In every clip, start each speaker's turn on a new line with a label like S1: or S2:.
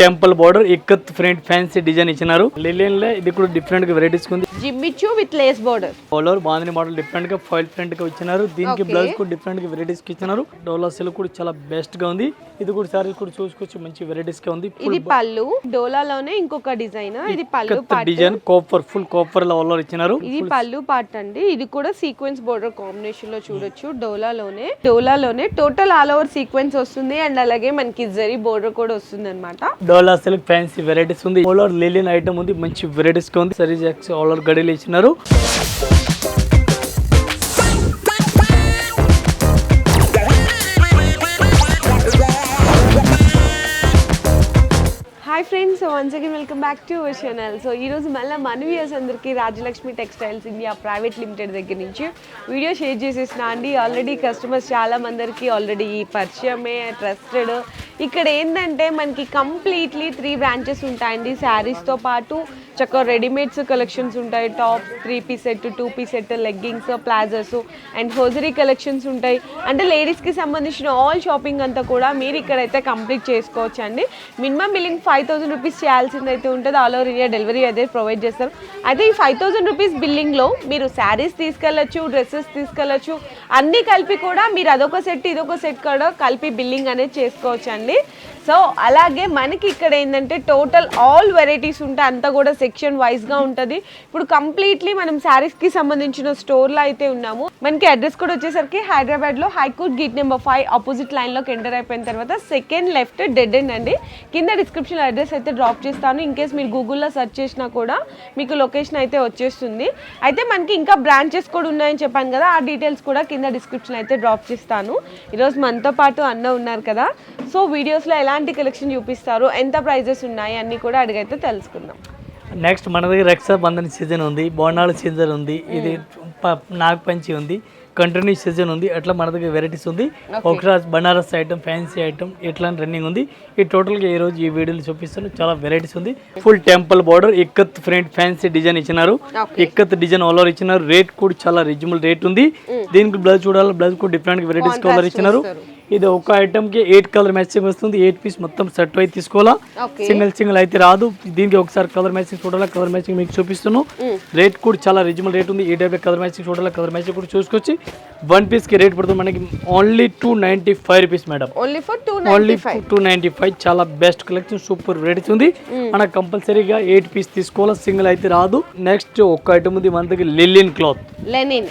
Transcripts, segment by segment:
S1: Temple border ikat front fancy design ఇచ్చినారు. లిలియన్లో ఇది కూడా డిఫరెంట్గా వెరైటీస్ ఉంది
S2: జిమ్మిచ్చు విత్ లేస్ బోర్డర్
S1: డోలర్ బాందిని మోడల్ డిఫరెంట్గా ఫాయిల్ ఫ్రంట్గా ఇచ్చినారు. దీనికి. బ్లౌజ్ కూడా డిఫరెంట్గా వెరైటీస్కి ఇచ్చినారు. డోలా సిల్క్ కూడా చాలా బెస్ట్గా ఉంది. ఇది కూడా సారీ కూడా చూసుకోవచ్చు మంచి వెరైటీస్గా ఉంది.
S2: ఇది పళ్ళు. డోలాలోనే ఇంకొక డిజైన్ ఇది పళ్ళు పార్ట్
S1: డిజైన్ కాపర్ ఫుల్ కాపర్లో ఆల్ ఇచ్చినారు.
S2: ఇది పళ్ళు పార్ట్ అండి. ఇది కూడా సీక్వెన్స్ బోర్డర్ కాంబినేషన్లో చూడొచ్చు. డోలాలోనే డోలాలోనే టోటల్ ఆల్ ఓవర్ సీక్వెన్స్ వస్తుంది. అండ్ అలాగే మనకి జరీ బోర్డర్ కూడా వస్తుంది అనమాట
S1: డోలా సిల్క్ ఫ్యాన్సీ వెరైటీస్ ఉంది. ఆల్ ఓవర్ లిలియన్ ఐటమ్ ఉంది. మంచి వెరైటీస్ ఉంది. సరీ జాక్స్ ఆల్ ఓవర్ ఇచ్చినారు.
S2: Once again welcome back to our channel so ఈ రోజు మళ్ళీ మన వ్యూయర్స్ అందరికీ Rajalakshmi textiles India private limited దగ్గర నుంచి వీడియో షేర్ చేసేసిన అండి. ఆల్రెడీ కస్టమర్స్ చాలా మందరికి ఆల్రెడీ పరిచయమే ట్రస్టెడ్ ఇక్కడ ఏంటంటే మనకి కంప్లీట్లీ త్రీ బ్రాంచెస్ ఉంటాయండి. శారీస్తో పాటు చక్కగా రెడీమేడ్స్ కలెక్షన్స్ ఉంటాయి. Top three piece set two piece set leggings palazzos and hosiery collections ఉంటాయి. అంటే లేడీస్కి సంబంధించిన ఆల్ షాపింగ్ అంతా కూడా మీరు ఇక్కడైతే కంప్లీట్ చేసుకోవచ్చు అండి minimum billing five thousand rupees చేయాల్సింది అయితే ఉంటుంది. ఆల్ ఓవర్ ఇండియా డెలివరీ అయితే ప్రొవైడ్ చేస్తారు. అయితే ఈ ఫైవ్ థౌసండ్ రూపీస్ బిల్లింగ్లో మీరు శారీస్ తీసుకెళ్ళచ్చు డ్రెస్సెస్ తీసుకెళ్ళచ్చు. అన్నీ కలిపి కూడా మీరు అదొక సెట్ ఇదొక సెట్ కూడా కలిపి బిల్లింగ్ అనేది చేసుకోవచ్చు అండి సో అలాగే మనకి ఇక్కడ ఏంటంటే టోటల్ ఆల్ వెరైటీస్ ఉంటాయి అంతా కూడా సెక్షన్ వైజ్గా ఉంటుంది. ఇప్పుడు కంప్లీట్లీ మనం శారీస్కి సంబంధించిన స్టోర్లో అయితే ఉన్నాము. మనకి అడ్రస్ కూడా వచ్చేసరికి హైదరాబాద్లో high court gate number five opposite లైన్లోకి ఎంటర్ అయిపోయిన తర్వాత సెకండ్ లెఫ్ట్ డెడ్ ఎండ్ అండి. కింద డిస్క్రిప్షన్ అడ్రస్ అయితే డ్రాప్ చేస్తాను. ఇన్ కేస్ మీరు గూగుల్లో సెర్చ్ చేసినా కూడా మీకు లొకేషన్ అయితే వచ్చేస్తుంది. అయితే మనకి ఇంకా బ్రాంచెస్ కూడా ఉన్నాయని చెప్పాను కదా ఆ డీటెయిల్స్ కూడా కింద డిస్క్రిప్షన్ అయితే డ్రాప్ చేస్తాను. ఈరోజు మనతో పాటు అన్న ఉన్నారు కదా. సో వీడియోస్లో ఎలాంటి కలెక్షన్ చూపిస్తారు ఎంత ప్రైజెస్ ఉన్నాయి అన్నీ కూడా అడిగైతే తెలుసుకుందాం.
S1: నెక్స్ట్ మన దగ్గర రక్షాబంధన్ సీజన్ ఉంది బోనాల సీజన్ ఉంది ఇది నాగపంచి ఉంది కంటిన్యూ సీజన్ ఉంది అట్లా మన దగ్గర వెరైటీస్ ఉంది. ఒకసారి బనారస్ ఐటమ్ ఫ్యాన్సీ ఐటమ్ ఇట్లాంటి రన్నింగ్ ఉంది. ఈ టోటల్గా ఈ రోజు ఈ వీడియోలో చూపిస్తాను చాలా వెరైటీస్ ఉంది. Full temple border ikat front fancy design ఇచ్చినారు. ఇక్కత్ డిజైన్ ఆల్ ఓవర్ ఇచ్చినారు. రేట్ కూడా చాలా రిజనబుల్ రేట్ ఉంది. దీనికి బ్లౌజ్ చూడాలి బ్లౌజ్ కూడా డిఫరెంట్ వెరైటీస్ కలర్ ఇచ్చినారు. ఇది ఒక ఐటమ్కి ఎయిట్ కలర్ మ్యాచింగ్ వస్తుంది. ఎయిట్ పీస్ మొత్తం సెట్ అయితే తీసుకోవాలా. సింగిల్ సింగిల్ అయితే రాదు. దీనికి ఒకసారి కలర్ మ్యాచింగ్ చూడాలి? కలర్ మ్యాచింగ్ మీకు చూపిస్తున్నాను రేట్ కూడా చాలా రిజనబుల్ రేట్ ఉంది. ఈ టైప్ కలర్ మ్యాచింగ్ చూడాలి? కలర్ మ్యాచింగ్ కూడా చూసుకొచ్చి వన్ పీస్కి రేట్ పడుతుంది మనకి only two ninety five rupees madam
S2: only two
S1: ninety five చాలా బెస్ట్ కలెక్షన్ సూపర్ రేట్స్ ఉంది. మనకు కంపల్సరీగా ఎయిట్ పీస్ తీసుకోవాలి? సింగిల్ అయితే రాదు. నెక్స్ట్ ఒక ఐటమ్ ఉంది మన దగ్గర లిలియన్ క్లాత్
S2: లెనిన్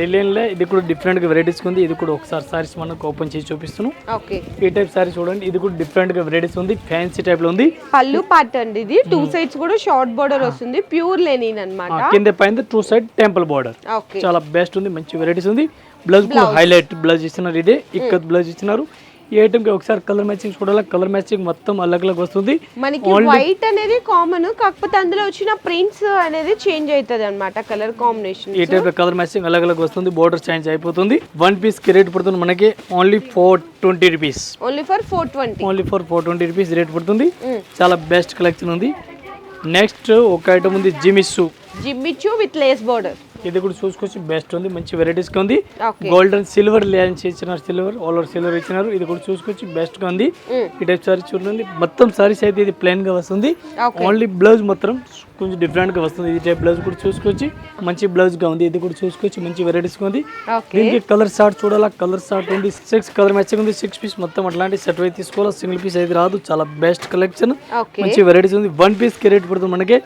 S1: లిలియన్లో. ఇది కూడా డిఫరెంట్గా వెరైటీస్ ఉంది. ఇది కూడా ఒకసారి సారీస్ మనకు ఓపెన్ చేసి చూపిస్తున్నాను
S2: ఓకే.
S1: ఈ టైప్ సారీ చూడండి. ఇది కూడా డిఫరెంట్గా వెరైటీస్ ఉంది. ఫ్యాన్సీ టైప్లో ఉంది.
S2: పళ్ళు పార్ట్ అండి ఇది. టూ సైడ్స్ కూడా షార్ట్ బోర్డర్ వస్తుంది. ప్యూర్ లెనిన్ అన్నమాట.
S1: కింద పైన టూ సైడ్ టెంపుల్ బార్డర్ చాలా బెస్ట్ ఉంది. మంచి వెరైటీస్ ఉంది. బ్లౌజ్ హైలైట్ బ్లౌజ్ ఇచ్చినారు ఇదే. ఇక్కత్ బ్లౌజ్ ఇచ్చినారు ఈ ఐటమ్కి ఒకసారి కలర్ మ్యాచింగ్ చూడాలి? కలర్ మ్యాచింగ్ మొత్తం అలగ్ అలగ్ వస్తుంది.
S2: మనకి వైట్ అనేది కామన్ కాకపోతే అందులో వచ్చిన ప్రింట్స్ అనేది చేంజ్ అవుతుంది అనమాట కలర్ కాంబినేషన్
S1: ఈ టైప్ కలర్ మ్యాచింగ్ అలగ్ అలగ్ వస్తుంది బోర్డర్ చేంజ్ అయిపోతుంది. వన్ పీస్కి రేట్ పడుతుంది మనకి only four twenty rupees
S2: only for four twenty
S1: only for four twenty rupees rate పడుతుంది. చాలా బెస్ట్ కలెక్షన్ ఉంది. నెక్స్ట్ ఒక ఐటమ్ ఉంది జిమిస్సు
S2: జిమ్మిచ్చు విత్ లేస్ బోర్డర్
S1: ఇది కూడా చూసుకోవచ్చు బెస్ట్ ఉంది మంచి వెరైటీస్గా ఉంది.
S2: ఓకే
S1: గోల్డెన్ సిల్వర్ లేన్స్ ఇచ్చినారు సిల్వర్ ఆల్ ఓవర్ సిల్వర్ ఇచ్చినారు. ఇది కూడా చూసుకోవచ్చు బెస్ట్గా ఉంది. ఈ టైప్ సారీ చూడండి. మొత్తం సారీస్ అయితే ఇది ప్లెయిన్గా వస్తుంది. ఓన్లీ బ్లౌజ్ మాత్రం కొంచెం డిఫరెంట్గా వస్తుంది. ఈ టైప్ బ్లౌజ్ కూడా చూసుకోవచ్చు మంచి బ్లౌజ్గా ఉంది. ఇది కూడా చూసుకోవచ్చు మంచి వెరైటీస్గా ఉంది. దీనికి కలర్ షార్ట్ చూడాలా? కలర్ షార్ట్ ఉంది. సిక్స్ కలర్ మ్యాచింగ్ ఉంది. సిక్స్ పీస్ మొత్తం అట్లాంటి సెట్ అయితే తీసుకోవాలి? సింగిల్ పీస్ అయితే రాదు. చాలా బెస్ట్ కలెక్షన్ మంచి వెరైటీస్ ఉంది. వన్ పీస్కి రేట్ పడుతుంది మనకి.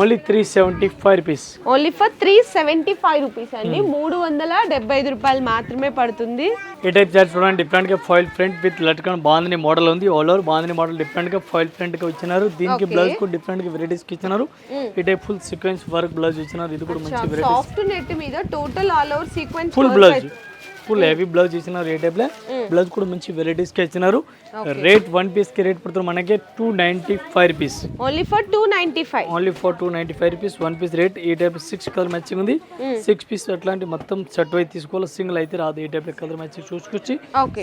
S1: Only three seventy five rupees.
S2: Only for three seventy five rupees అండి. మూడు వందల డెబ్బై ఐదు రూపాయలు మాత్రమే పడుతుంది.
S1: ఈ టైప్ చార్ట్ చూడండి డిఫరెంట్గా foil print with latkan bandhani model ఉంది. ఆల్ ఓవర్ బాందని మోడల్ డిఫరెంట్గా ఫాయిల్ ప్రింట్గా ఇచ్చినారు. దీనికి బ్లౌజ్ కూడా డిఫరెంట్గా వెరైటీస్కి ఇచ్చినారు. ఈ type full sequence work blouse ఇచ్చినారు. ఇది కూడా మంచి వెరైటీ
S2: సాఫ్ట్ నెట్ మీద total all over sequence
S1: full blouse full heavy blouse ఇచ్చినారు ఏ టైప్లో బ్లౌజ్ కూడా మంచి వెరైటీస్కి ఇచ్చినారు రేట్ వన్ పీస్కి రేట్ పడుతుంది మనకి two ninety five rupees
S2: only for two ninety five
S1: only for two ninety five rupees one piece rate ఈ టైప్ సిక్స్ కలర్ మ్యాచింగ్ ఉంది సిక్స్ పీస్ అట్లాంటి మొత్తం సెట్ అయితే తీసుకోవాలి. సింగిల్ అయితే రాదు. ఈ టైప్ కలర్ మ్యాచింగ్ చూసుకొచ్చి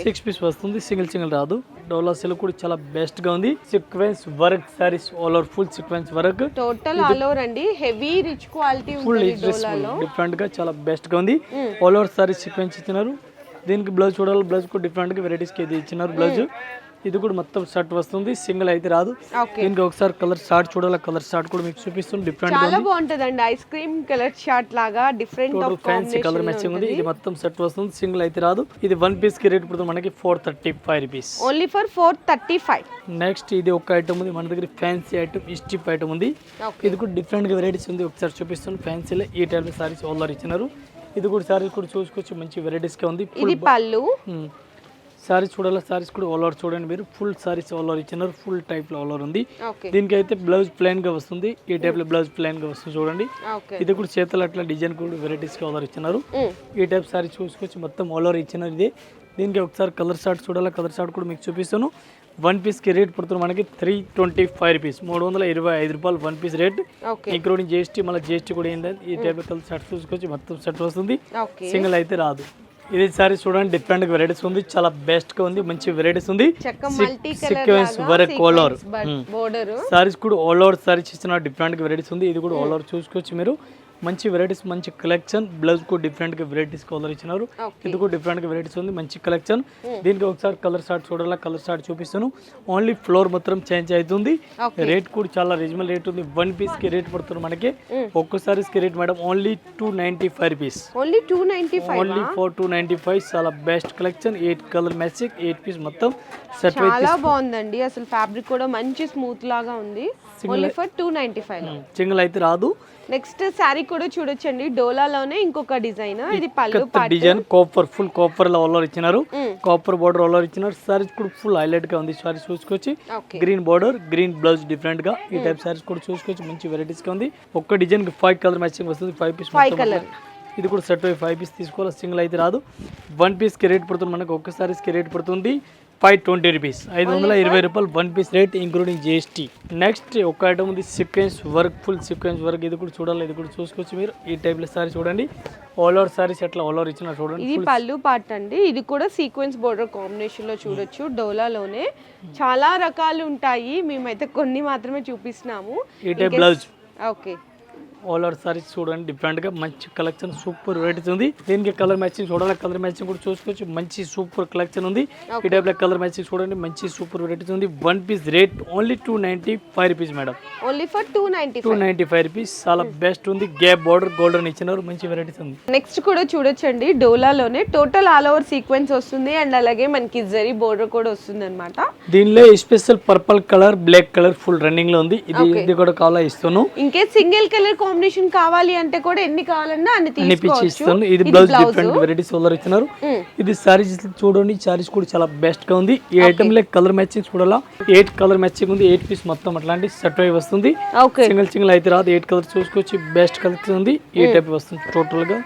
S1: సిక్స్ పీస్ వస్తుంది. సింగిల్ సింగిల్ రాదు. డోలా సిల్క్ కూడా చాలా బెస్ట్గా ఉంది. Sequence work saris all over full sequence work
S2: total all over అండి. హెవీ రిచ్ క్వాలిటీ
S1: ఫుల్ డిఫరెంట్గా చాలా బెస్ట్గా ఉంది. ఆల్ ఓవర్ సారీస్ సీక్వెన్స్ ఇచ్చినారు. దీనికి బ్లౌజ్ చూడాలి బ్లౌజ్ కూడా డిఫరెంట్గా వెరైటీస్కి ఇది ఇచ్చినారు బ్లౌజ్. ఇది కూడా మొత్తం షర్ట్ వస్తుంది సింగిల్ అయితే రాదు. దీనికి ఒకసారి కలర్ షార్ట్ చూడాలి కలర్ షార్ట్ కూడా మీకు చూపిస్తుంది డిఫరెంట్
S2: చాలా బాగుంటదండి ఐస్ క్రీమ్ కలర్ షార్ట్ లాగా డిఫరెంట్
S1: ఫ్యాన్సీ కలర్ మ్యాచింగ్ ఉంది ఇది మొత్తం సెట్ వస్తుంది సింగిల్ అయితే రాదు. ఇది వన్ పీస్కి రేట్ పడుతుంది మనకి four thirty five rupees
S2: only for four thirty five
S1: next ఇది ఒక ఐటమ్ ఉంది మన దగ్గర ఫ్యాన్సీ ఐటమ్ స్టిప్ ఐటమ్ ఉంది. ఇది కూడా డిఫరెంట్గా వెరైటీస్ ఉంది ఒకసారి చూపిస్తాను. ఫ్యాన్సీలో ఈ టైప్ సారీస్ ఆల్రెడీ ఇచ్చినారు. ఇది కూడా సారీస్ కూడా చూసుకోవచ్చు మంచి varieties గా ఉంది.
S2: ఇది పళ్ళు.
S1: సారీస్ చూడాలి? సారీస్ కూడా ఆల్ ఓవర్ చూడండి మీరు. ఫుల్ సారీస్ ఆల్ ఓవర్ ఇచ్చినారు. ఫుల్ టైప్లో ఆల్ ఓవర్ ఉంది. దీనికి అయితే బ్లౌజ్ ప్లెయిన్గా వస్తుంది. ఈ టైప్లో బ్లౌజ్ ప్లెయిన్గా వస్తుంది చూడండి. ఇది కూడా చేతులు అట్లా డిజైన్ కూడా వెరైటీస్గా ఆల్ ఓవర్ ఇచ్చినారు ఈ టైప్ సారీ చూసుకోవచ్చు మొత్తం ఆల్ ఓవర్ ఇచ్చినారు ఇది. దీనికి ఒకసారి కలర్ షార్ట్ చూడాలి? కలర్ షార్ట్ కూడా మీకు చూపిస్తాను. వన్ పీస్కి రేట్ పడుతుంది మనకి త్రీ ట్వంటీ ఫైవ్ రూపీస్. మూడు వందల ఇరవై ఐదు రూపాయలు one piece rate. Including GST మళ్ళీ జిఎస్టీ కూడా ఏంటంటే ఈ టైప్ షర్ట్ చూసుకోవచ్చు మొత్తం షర్ట్ వస్తుంది. సింగిల్ అయితే రాదు. ఇది సారీ చూడండి డిఫరెంట్ వెరైటీస్ ఉంది. చాలా బెస్ట్గా ఉంది మంచి వెరైటీస్ ఉంది. Sequence work all over sarees కూడా ఆల్ ఓవర్ సారీస్ ఇచ్చిన డిఫరెంట్ వెరైటీస్ ఉంది. ఇది కూడా ఆల్ ఓవర్ చూసుకోవచ్చు మీరు. మంచి వెరైటీస్ మంచి కలెక్షన్ బ్లౌజ్ కూడా డిఫరెంట్గా వెరైటీస్ కలర్ ఇచ్చినారు.
S2: ఓకే
S1: ఇది కూడా డిఫరెంట్గా వెరైటీస్ ఉంది మంచి కలెక్షన్ దీనికి ఒకసారి కలర్ షార్ట్ చూడాలా? కలర్ షార్ట్ చూపిస్తాను. ఓన్లీ ఫ్లోర్ మాత్రం చేంజ్ అవుతుంది రేట్ కూడా చాలా రీజనబుల్ రేట్ ఉంది. వన్ పీస్కి రేట్ పడుతుంది మనకి. ఒక్క సారీస్కి rate madam only two ninety five rupees
S2: only two ninety five
S1: only four two ninety five చాలా best collection eight colour matching eight piece మొత్తం సెట్
S2: చాలా బాగుందండి. అసలు ఫ్యాబ్రిక్ కూడా మంచి స్మూత్ లాగా ఉంది. Only for two ninety five
S1: single అయితే రాదు.
S2: నెక్స్ట్ శారీ కూడా చూడొచ్చండి. డోలాలోనే ఇంకొక డిజైన్ ఇది పళ్ళు
S1: డిజైన్ కాపర్ ఫుల్ కాపర్లో ఆల్రెడీ ఇచ్చినారు. కాపర్ బార్డర్ ఆల్రెడీ ఇచ్చినారు. సారీస్ కూడా ఫుల్ హైలైట్గా ఉంది. సారీస్ చూసుకోవచ్చు
S2: okay
S1: green border green blouse డిఫరెంట్గా ఈ టైప్ సారీస్ కూడా చూసుకోవచ్చు మంచి వెరైటీస్గా ఉంది. ఒక్క డిజైన్కి ఫైవ్ కలర్ మ్యాచింగ్ వస్తుంది. Five piece
S2: Five colour.
S1: ఇది కూడా సెట్ ఫైవ్ పీస్ తీసుకోవాలి? సింగిల్ అయితే రాదు. వన్ పీస్కి రేట్ పడుతుంది. మనకు ఒక్క సారీస్కి రేట్ పడుతుంది. ఫైవ్ ట్వంటీ రూపీస్ ఐదు వందల ఇరవై రూపాయలు one piece rate including GST next ఒక ఐటమ్ ఉంది sequence work full sequence work ఇది కూడా చూడాలి ఇది కూడా చూసుకోవచ్చు మీరు. ఈ టైప్లో సారీ చూడండి. ఆల్ ఓవర్ సారీస్ ఎట్లా ఆల్ ఓవర్ ఇచ్చిన చూడండి
S2: ఇది పళ్ళు పార్ట్ అండి. ఇది కూడా సీక్వెన్స్ బోర్డర్ కాంబినేషన్లో చూడొచ్చు డోలాలోనే. చాలా రకాలు ఉంటాయి. మేమైతే కొన్ని మాత్రమే చూపిస్తున్నాము.
S1: ఈ type blouse
S2: okay
S1: all over sarees చూడండి డిఫరెంట్గా మంచి కలెక్షన్ సూపర్ వెరైటీస్ ఉంది. దీనికి కలర్ మ్యాచింగ్ చూడాలి కలర్ మ్యాచింగ్ కూడా చూసుకోవచ్చు. మంచి సూపర్ కలెక్షన్ ఉంది. ఈ టైప్లో కలర్ మ్యాచింగ్ చూడండి మంచి సూపర్ వెరైటీస్ ఉంది. One piece rate only two ninety five rupees madam
S2: only for two ninety
S1: two ninety five rupees చాలా బెస్ట్ ఉంది. గ్యాప్ బార్డర్ గోల్డెన్ ఇచ్చినారు. మంచి వెరైటీస్ ఉంది.
S2: నెక్స్ట్ కూడా చూడొచ్చండి డోలాలోనే టోటల్ ఆల్ ఓవర్ సీక్వెన్స్ వస్తుంది అండ్ అలాగే మనకి జరీ బోర్డర్ కూడా వస్తుంది అనమాట
S1: దీనిలో special purple colour black colour full రన్నింగ్లో ఉంది. ఇది ఇది కూడా కావాలా ఇస్తాను.
S2: ఇంకే సింగిల్ కలర్ కాంబినేషన్ కావాలి అంటే కూడా ఎన్ని కావాలన్నా అన్ని తీసుకోవచ్చు.
S1: ఇది బ్లౌజ్ డిఫరెంట్ వెరైటీస్ కలర్ ఇచ్చినారు. ఇది సారీస్ చూడండి సారీస్ కూడా చాలా బెస్ట్గా ఉంది. ఈ ఐటమ్లో కలర్ మ్యాచింగ్ చూడాలా. ఎయిట్ కలర్ మ్యాచింగ్ ఉంది. ఎయిట్ పీస్ మొత్తం అట్లాంటి సెట్ అయి వస్తుంది. సింగిల్ సింగిల్ అయితే రాదు. ఎయిట్ కలర్ చూసుకోవచ్చు. బెస్ట్ కలర్ ఉంది. ఈ టైప్ వస్తుంది. టోటల్గా.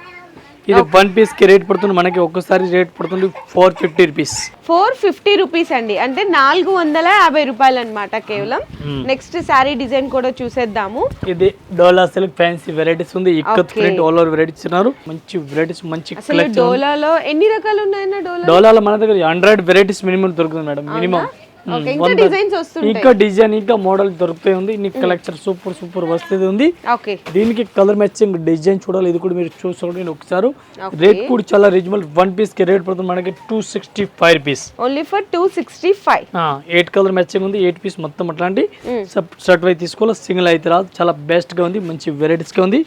S1: ఇది వన్ పీస్కి రేట్ పడుతుంది మనకి ఒక్కసారి రేట్ పడుతుంది four fifty rupees
S2: four fifty rupees అండి. అంటే నాలుగు వందల యాభై రూపాయలు అనమాట కేవలం. నెక్స్ట్ శారీ డిజైన్ కూడా చూసేద్దాము.
S1: ఇది డోలా సిల్క్ ఫ్యాన్సీ వెరైటీస్ ఉంది. Ikat print all over varieties ఇస్తున్నారు మంచి వెరైటీస్ మంచి
S2: డోలాలో ఎన్ని రకాలు ఉన్నాయన్న డోలా
S1: డోలాలో మన దగ్గర హండ్రెడ్ వెరైటీస్ మినిమం దొరుకుతుంది మేడం మినిమం
S2: ఇంకా
S1: డిజైన్ ఇంకా మోడల్ దొరుకుతాయి ఉంది. నీకు కలెక్షన్ సూపర్ సూపర్ వస్తుంది ఉంది. దీనికి కలర్ మ్యాచింగ్ డిజైన్ చూడాలి. ఇది కూడా మీరు చూసుకోండి ఒకసారి. రేట్ కూడా చాలా రీజనబుల్ వన్ పీస్కి రేట్ పడుతుంది మనకి two sixty five rupees
S2: only for two sixty five
S1: eight colour matching ఉంది. ఎయిట్ పీస్ మొత్తం అట్లాంటి. షర్ట్ వై తీసుకోవాలి. సింగిల్ అయితే రాదు. చాలా బెస్ట్గా ఉంది. మంచి వెరైటీస్గా ఉంది.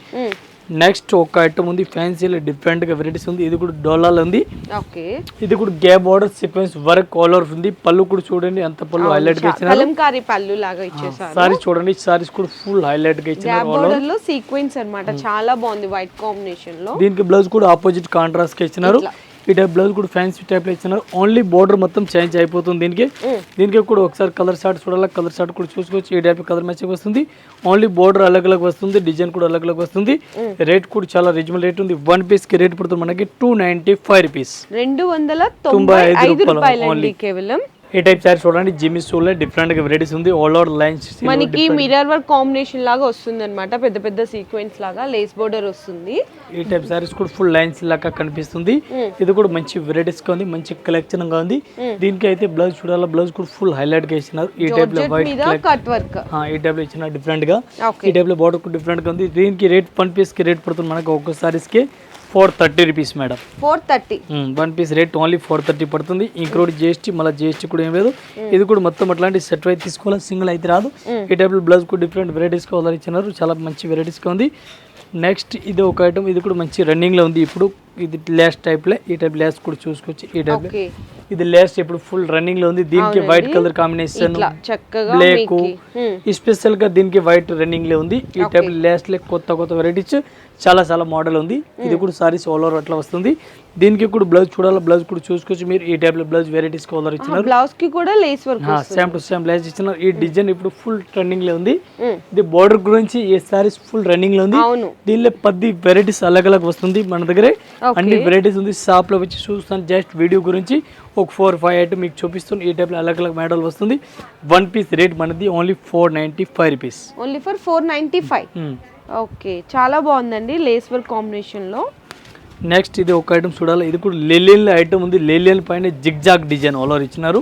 S1: నెక్స్ట్ ఒక ఐటమ్ ఉంది ఫ్యాన్సీలో డిఫరెంట్గా వెరైటీస్ ఉంది. ఇది కూడా డోలాలో ఉంది.
S2: ఓకే.
S1: ఇది కూడా gap border sequence work all over ఉంది. పళ్ళు కూడా చూడండి ఎంత పళ్ళు హైలైట్గా ఇచ్చినారు.
S2: కలంకారీ పళ్ళు లాగా ఇచ్చేసారు.
S1: సారీస్ చూడండి సారీస్ కూడా ఫుల్ హైలైట్గా ఇచ్చినారు
S2: గ్యాప్ బోర్డర్లో సీక్వెన్స్ అన్నమాట. చాలా బాగుంది వైట్ కాంబినేషన్లో.
S1: దీనికి బ్లౌజ్ కూడా ఆపోజిట్ కాంట్రాస్ట్గా ఇచ్చినారు. ఈ టైప్ బ్లౌజ్ కూడా ఫ్యాన్సీ టైప్లో ఇచ్చినారు. ఓన్లీ బోర్డర్ మొత్తం చేంజ్ అయిపోతుంది దీనికి. దీనికి కూడా ఒకసారి కలర్ షార్ట్ చూడాలి? కలర్ షార్ట్ కూడా చూసుకోవచ్చు. ఈ టైప్ కలర్ మ్యాచింగ్ వస్తుంది. ఓన్లీ బోర్డర్ అలగ్ అలగ్ వస్తుంది. డిజైన్ కూడా అలగ్ అలగ్ వస్తుంది. రేట్ కూడా చాలా రీజనబుల్ రేట్ ఉంది. వన్ పీస్కి రేట్ పడుతుంది మనకి టూ నైన్టీ ఫైవ్ రూపీస్
S2: రెండు వందల తొంభై
S1: ఐదు రూపాయలు
S2: రూపాయలండి కేవలం.
S1: ఈ టైప్ సారీ చూడండి జిమ్మి సూల్ డిఫరెంట్గా వెరైటీస్ ఉంది. ఆల్ ఓవర్ లైన్స్
S2: మనకి మిర్రర్ వర్క్ కాంబినేషన్ లాగా వస్తుంది అనమాట పెద్ద పెద్ద సీక్వెన్స్ లాగా లేస్ బోర్డర్ వస్తుంది.
S1: ఈ టైప్ సారీస్ కూడా ఫుల్ లైన్స్ లాగా కనిపిస్తుంది. ఇది కూడా మంచి వెరైటీస్గా ఉంది మంచి కలెక్షన్గా ఉంది. దీనికి అయితే బ్లౌజ్ చూడాలి? బ్లౌజ్ కూడా ఫుల్ హైలైట్గా ఇచ్చినారు ఈ
S2: టైప్లో
S1: వైట్
S2: కట్ వర్క్
S1: ఈ టైప్లో ఇచ్చిన
S2: డిఫరెంట్గా.
S1: ఈ టైప్లో బార్డర్ కూడా డిఫరెంట్గా ఉంది. దీనికి రేట్ వన్ పీస్కి రేట్ పడుతుంది మనకు ఒక్క సారీస్కి. Four thirty rupees madam.
S2: Four thirty.
S1: One piece rate only four thirty పడుతుంది. ఇంక్లూడ్ జిఎస్టీ మళ్ళీ జిఎస్టీ కూడా ఏం లేదు. ఇది కూడా మొత్తం అట్లాంటి సెట్ అయితే తీసుకోవాలి? సింగిల్ అయితే రాదు. ఈ టైప్ బ్లౌజ్ కూడా డిఫరెంట్ వెరైటీస్ కావాలి ఇచ్చినారు. చాలా మంచి వెరైటీస్గా ఉంది. నెక్స్ట్ ఇది ఒక ఐటమ్ ఇది కూడా మంచి రన్నింగ్లో ఉంది. ఇప్పుడు ఇది లేస్ టైప్లో ఈ టైప్ లేస్ కూడా చూసుకోవచ్చు ఈ టైప్ ఇది లేస్ ఇప్పుడు ఫుల్ రన్నింగ్లో ఉంది. దీనికి వైట్ కలర్ కాంబినేషన్ బ్లాక్. స్పెషల్గా దీనికి వైట్ రన్నింగ్లో ఉంది. ఈ టైప్ లేస్ లే కొత్త కొత్త వెరైటీస్ చాలా చాలా మోడల్ ఉంది. ఇది కూడా సారీస్ ఆల్ ఓవర్ అట్లా వస్తుంది. దీనికి కూడా బ్లౌజ్ చూడాలి. బ్లౌజ్ కూడా చూసుకోవచ్చు మీరు. ఈ టైప్లో బ్లౌజ్ వెరైటీస్ కలర్ ఇచ్చినారు.
S2: బ్లౌజ్కి కూడా lace work
S1: same to same lace ఇచ్చినారు. ఈ డిజైన్ ఇప్పుడు ఫుల్ ట్రెండింగ్లో ఉంది. ఇది బోర్డర్ గురించి ఈ సారీస్ ఫుల్ రన్నింగ్లో ఉంది. దీనిలో పది వెరైటీస్ అలగ్ అలగ్ వస్తుంది మన దగ్గరే. అన్ని వెరైటీస్ ఉంది. షాప్లో వచ్చి చూస్తాను. జస్ట్ వీడియో గురించి ఒక ఫోర్ ఫైవ్ ఐటమ్ మీకు చూపిస్తాను. ఈ టైప్లో అలగ్ అలగ్ మోడల్ వస్తుంది. వన్ పీస్ రేట్ మనది only four ninety five rupees
S2: only for four ninety five okay చాలా బాగుందండి లేస్ వర్క్ కాంబినేషన్లో.
S1: నెక్స్ట్ ఇది ఒక ఐటమ్ చూడాలి. ఇది కూడా లెలియన్ ఐటమ్ ఉంది. లెలియన్ పైన zig zag design all over ఇచ్చినారు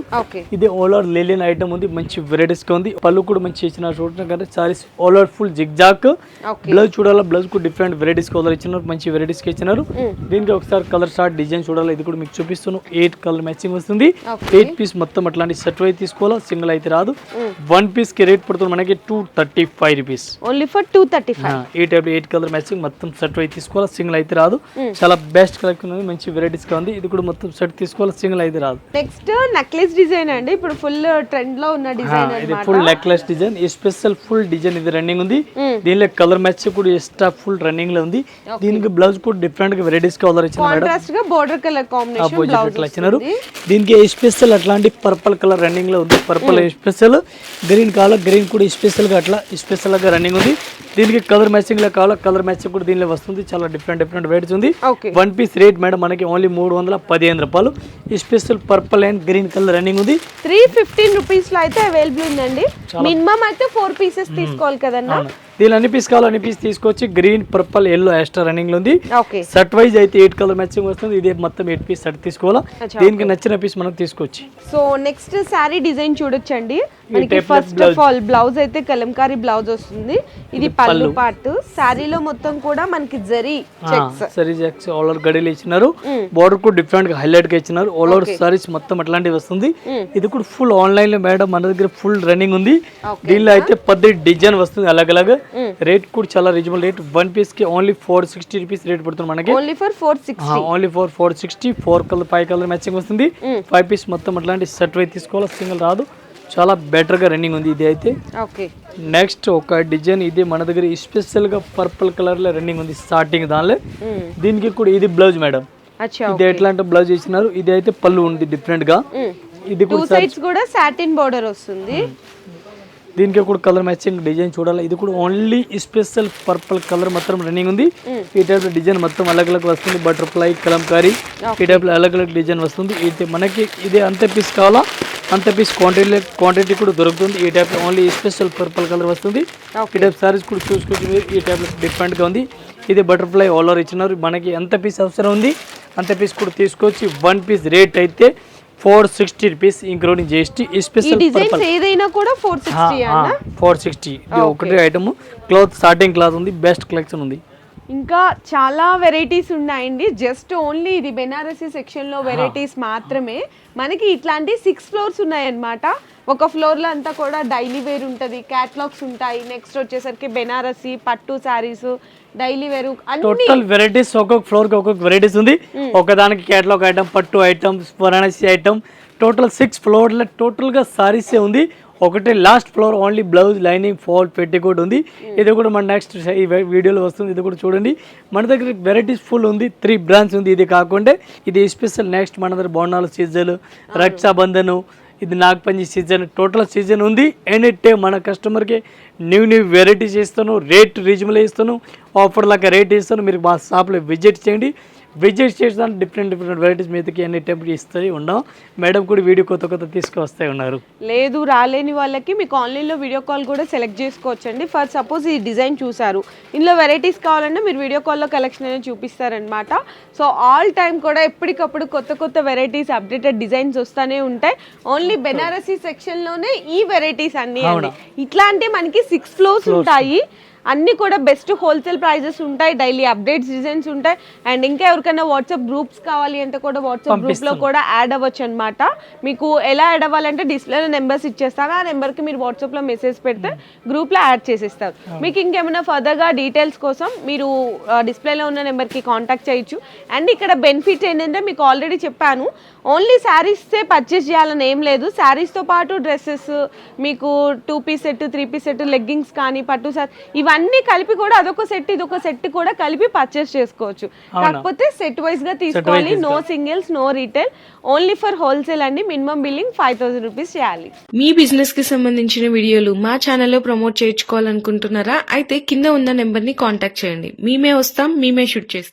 S1: ఇది ఆల్ ఓవర్ లెలియన్ ఐటమ్ ఉంది. మంచి varieties గా ఉంది. పళ్ళు కూడా మంచి ఇచ్చినారు చూడటం కంటే sarees all over full zig zag
S2: okay
S1: blouse చూడాలి? బ్లౌజ్ కూడా డిఫరెంట్ వెరైటీస్ కలర్ ఇచ్చినారు. మంచి varieties కి ఇచ్చినారు. దీనికి ఒకసారి కలర్ షార్ట్ డిజైన్ చూడాలి? ఇది కూడా మీకు చూపిస్తాను ఎయిట్ కలర్ మ్యాచింగ్ వస్తుంది. ఎయిట్ పీస్ మొత్తం అట్లాంటి సెట్ అయితే తీసుకోవాలా? సింగిల్ అయితే రాదు. వన్ పీస్కి రేట్ పడుతుంది మనకి two thirty five rupees
S2: only for two thirty five
S1: ఈ టైప్ ఎయిట్ కలర్ మ్యాచింగ్ మొత్తం సెట్ అయితే తీసుకోవాలి? సింగిల్ అయితే రాదు. చాలా బెస్ట్ కలెక్షన్ ఉంది మంచి varieties గా ఉంది. ఇది కూడా మొత్తం సెట్ తీసుకోవాలి సింగిల్ అయితే రాదు.
S2: నెక్స్ట్ నెక్లెస్ డిజైన్ అండి. ఇప్పుడు ఫుల్ ట్రెండ్లో ఉన్న డిజైన్
S1: ఇది ఫుల్ నెక్లెస్ డిజైన్ ఈ స్పెషల్ ఫుల్ డిజైన్ ఇది రన్నింగ్ ఉంది. దీనిలో కలర్ మ్యాచ్ కూడా ఎక్స్ట్రా ఫుల్ రన్నింగ్లో ఉంది. దీనికి బ్లౌజ్ కూడా డిఫరెంట్గా వెరైటీస్ కలర్ ఇచ్చిన
S2: కాంట్రాస్ట్గా బోర్డర్ కలర్ కాంబినేషన్
S1: ఇచ్చినారు దీనికి స్పెషల్ అట్లాంటి పర్పల్ కలర్ రన్నింగ్లో ఉంది. పర్పల్ స్పెషల్ గ్రీన్ కావాలా గ్రీన్ కూడా స్పెషల్గా అట్లా స్పెషల్గా రన్నింగ్ ఉంది. దీనికి కలర్ మ్యాచింగ్లో కావాలా కలర్ మ్యాచింగ్ కూడా దీనిలో వస్తుంది. చాలా డిఫరెంట్ డిఫరెంట్ వెరైటీస్ ఉంది. వన్ పీస్ రేట్ మేడం మనకి ఓన్లీ మూడు వందల పదిహేను రూపాయలు. ఈ special purple and green colour running ఉంది.
S2: త్రీ ఫిఫ్టీన్ రూపీస్లో అయితే అవైలబుల్ ఉందండి. మినిమం అయితే ఫోర్ పీసెస్ తీసుకోవాలి కదన్నా?
S1: దీని అన్ని పీస్ కావాలి అన్ని పీస్ తీసుకొచ్చి గ్రీన్ పర్పల్ ఎల్లో ఎక్స్ట్రా రన్నింగ్లో ఉంది. సెట్ వైజ్ అయితే ఎయిట్ కలర్ మ్యాచింగ్ వస్తుంది. ఇదే మొత్తం ఎయిట్ పీస్ సెట్ తీసుకోవాలా? దీనికి నచ్చిన పీస్ మనం తీసుకోవచ్చు
S2: సో నెక్స్ట్ శారీ డిజైన్ చూడొచ్చండి. ఫస్ట్ ఆఫ్ ఆల్ బ్లౌజ్ అయితే కలంకారీ బ్లౌజ్ వస్తుంది. ఇది పళ్ళు పార్ట్ శారీలో మొత్తం కూడా మనకి జరీ
S1: సరీ జాక్స్ ఆల్ ఓవర్ గడిలు ఇచ్చినారు. బోర్డర్ కూడా డిఫరెంట్గా హైలైట్గా ఇచ్చినారు. ఆల్ ఓవర్ సారీస్ మొత్తం అట్లాంటివి వస్తుంది. ఇది కూడా ఫుల్ ఆన్లైన్లో మేడం మన దగ్గర ఫుల్ రన్నింగ్ ఉంది. దీనిలో అయితే పది డిజైన్ వస్తుంది. అలాగ్ అలాగ్ రేట్ కూడా చాలా రీజనబుల్ రేట్ వన్ పీస్కి only four sixty rupees rate పడుతుంది మనకి.
S2: Only for four six
S1: only four four sixty four colour five colour matching వస్తుంది. ఫైవ్ పీస్ మొత్తం అట్లాంటి సెట్ అయితే తీసుకోవాలి? సింగిల్ రాదు. చాలా బెటర్గా రన్నింగ్ ఉంది ఇది అయితే.
S2: ఓకే
S1: నెక్స్ట్ ఒక డిజైన్ ఇది మన దగ్గర స్పెషల్గా పర్పుల్ కలర్లో రన్నింగ్ ఉంది స్టార్టింగ్ దానిలో. దీనికి కూడా ఇది బ్లౌజ్ మేడం ఇది ఎట్లాంటి బ్లౌజ్ ఇచ్చినారు ఇది అయితే పళ్ళు ఉంది డిఫరెంట్గా. ఇది కూడా
S2: సాటిన్ బోర్డర్ వస్తుంది.
S1: దీనికి కూడా కలర్ మ్యాచింగ్ డిజైన్ చూడాలి. ఇది కూడా ఓన్లీ స్పెషల్ పర్పుల్ కలర్ మొత్తం రన్నింగ్ ఉంది. ఈ టైప్లో డిజైన్ మొత్తం అలగ్ అలగ్ వస్తుంది. బటర్ఫ్లై కలంకారీ ఈ టైప్లో అలగ్ అలగ్ డిజైన్ వస్తుంది. ఇది మనకి ఇది అంత పీస్ కావాలా? అంత పీస్ క్వాంటిటీ క్వాంటిటీ కూడా దొరుకుతుంది. ఈ టైప్లో ఓన్లీ స్పెషల్ పర్పుల్ కలర్ వస్తుంది. ఈ టైప్ సారీస్ కూడా చూసుకోవచ్చు మీరు ఈ టైప్లో డిఫరెంట్గా ఉంది. ఇది బటర్ఫ్లై ఆల్ ఓవర్ ఇచ్చినారు. మనకి ఎంత పీస్ అవసరం ఉంది? అంత పీస్ కూడా తీసుకోవచ్చు వన్ పీస్ రేట్ అయితే four sixty rupees including GST
S2: ఈ
S1: స్పెషల్
S2: డిజైన్స్ ఏదైనా కూడా ఫోర్ సిక్స్టీ
S1: ఫోర్ సిక్స్టీ. ఒకటి ఐటమ్ క్లాత్ స్టార్టింగ్ క్లాత్ ఉంది బెస్ట్ కలెక్షన్ ఉంది.
S2: ఇంకా చాలా వెరైటీస్ ఉన్నాయండి. జస్ట్ ఓన్లీ ఇది బెనారసీ సెక్షన్లో వెరైటీస్ మాత్రమే. మనకి ఇట్లాంటి సిక్స్ ఫ్లోర్స్ ఉన్నాయన్నమాట. ఒక ఫ్లోర్లో అంతా కూడా డైలీ వేర్ ఉంటుంది. క్యాట్లాగ్స్ ఉంటాయి. నెక్స్ట్ వచ్చేసరికి బెనారసీ పట్టు sarees daily wear
S1: total varieties ఒక్కొక్క ఫ్లోర్కి ఒక్కొక్క వెరైటీస్ ఉంది. ఒకదానికి కేటలాగ్ ఐటమ్ పట్టు item Varanasi item total six ఫ్లోర్ల టోటల్గా సారీస్ ఉంది. ఒకటి last floor only blouse lining fall petticoat ఉంది. ఇది కూడా మన నెక్స్ట్ ఈ వీడియోలో వస్తుంది. ఇది కూడా చూడండి. మన దగ్గర వెరైటీస్ ఫుల్ ఉంది. త్రీ బ్రాంచ్ ఉంది. ఇది కాకుండా. ఇది స్పెషల్ నెక్స్ట్ మన దగ్గర బోనాలు సీజన్ రక్షాబంధను ఇది నాగపంచి సీజన్. టోటల్ సీజన్ ఉంది. ఎనీ టైం మన కస్టమర్కి న్యూ న్యూ వెరైటీస్ ఇస్తాను రేట్ రీజనబుల్ ఇస్తాను. ఆఫర్ లాగా రేట్ ఇస్తాను. మీరు మా షాప్లో విజిట్ చేయండి. విజిట్ చేసిన డిఫరెంట్ డిఫరెంట్ వెరైటీస్ మీదకి ఎన్ని టైం ఇస్తూ ఉన్నాం. మేడం కూడా వీడియో కొత్త కొత్త తీసుకొస్తే ఉన్నారు.
S2: లేదు రాలేని వాళ్ళకి మీకు ఆన్లైన్లో వీడియో కాల్ కూడా సెలెక్ట్ చేసుకోవచ్చండి. ఫర్ సపోజ్ ఈ డిజైన్ చూసారు ఇందులో వెరైటీస్ కావాలంటే మీరు వీడియో కాల్లో కలెక్షన్ అనేది చూపిస్తారనమాట సో ఆల్ టైం కూడా ఎప్పటికప్పుడు కొత్త కొత్త వెరైటీస్ అప్డేటెడ్ డిజైన్స్ వస్తూనే ఉంటాయి. ఓన్లీ బెనారసీ సెక్షన్లోనే ఈ వెరైటీస్ అన్నీ ఇట్లాంటి మనకి సిక్స్ ఫ్లోర్స్ ఉంటాయి. అన్నీ కూడా బెస్ట్ హోల్సేల్ ప్రైజెస్ ఉంటాయి డైలీ అప్డేట్స్ డిజైన్స్ ఉంటాయి. అండ్ ఇంకా ఎవరికైనా వాట్సాప్ గ్రూప్స్ కావాలి అంటే కూడా వాట్సాప్ గ్రూప్లో కూడా యాడ్ అవ్వచ్చు అనమాట మీకు ఎలా యాడ్ అవ్వాలంటే డిస్ప్లేలో నెంబర్స్ ఇచ్చేస్తాను. ఆ నెంబర్కి మీరు వాట్సాప్లో మెసేజ్ పెడితే గ్రూప్లో యాడ్ చేసేస్తారు. మీకు ఇంకేమైనా ఫర్దర్గా డీటెయిల్స్ కోసం మీరు డిస్ప్లేలో ఉన్న నెంబర్కి కాంటాక్ట్ చేయొచ్చు. అండ్ ఇక్కడ బెనిఫిట్ ఏంటంటే మీకు ఆల్రెడీ చెప్పాను. ఓన్లీ శారీసే పర్చేస్ చేయాలని ఏం లేదు. శారీస్తో పాటు డ్రెస్సెస్ మీకు two piece set three piece set leggings కానీ పట్టు సార్ ఇవన్నీ కలిపి కూడా అదొక సెట్ ఇదొక సెట్ కూడా కలిపి పర్చేస్ చేసుకోవచ్చు. కాకపోతే సెట్ వైజ్గా తీసుకోవాలి. No singles no retail only for wholesale అండి. Minimum billing five thousand rupees చేయాలి
S3: మీ బిజినెస్కి సంబంధించిన వీడియోలు మా ఛానల్లో ప్రమోట్ చేయించుకోవాలనుకుంటున్నారా? అయితే కింద ఉన్న నెంబర్ని కాంటాక్ట్ చేయండి. మేమే వస్తాం మేమే షూట్ చేస్తాం.